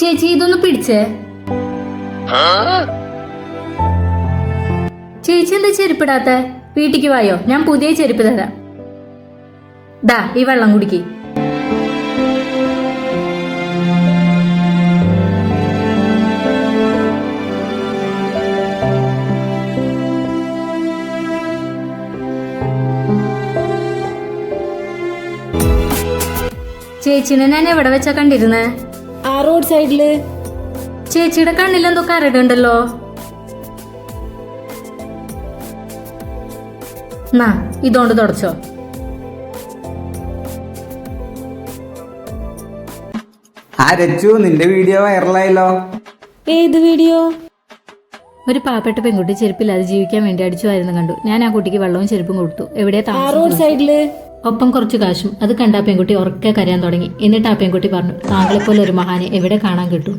ചേച്ചി ഇതൊന്ന് പിടിച്ചേ. ചേച്ചി എന്താ ചെരുപ്പിടാത്ത? വീട്ടിക്ക് വായോ? ഞാൻ പുതിയ ചെരുപ്പ് തരാം. ദാ ഈ വെള്ളം കുടിക്ക്. ചേച്ചിനെ ഞാൻ എവിടെ വെച്ചാ കണ്ടിരുന്നേ? ആ റോഡ് സൈഡിൽ. ചേച്ചിയുടെ കണ്ണിൽ എന്തോ കരടുണ്ടല്ലോ. നാ ഇതോണ്ട് തുടച്ചോ. ആ രച്ചു നിന്റെ വീഡിയോ വൈറലായല്ലോ. ഏത് വീഡിയോ? ഒരു പാവപ്പെട്ട പെൺകുട്ടി ചെരുപ്പില്ലാതെ ജീവിക്കാൻ വേണ്ടി അടിച്ചു വരുന്ന കണ്ടു. ഞാൻ ആ കുട്ടിക്ക് വെള്ളവും ചെരുപ്പും കൊടുത്തു. എവിടെയാ റോഡ് സൈഡിൽ. ഒപ്പം കുറച്ച് കാശും അത് കണ്ട പെൺകുട്ടി ഉറക്കെ കരയാൻ തുടങ്ങി. എന്നിട്ട് ആ പെൺകുട്ടി പറഞ്ഞു താങ്കളെപ്പോലെ ഒരു മഹാനെ എവിടെ കാണാൻ കിട്ടും?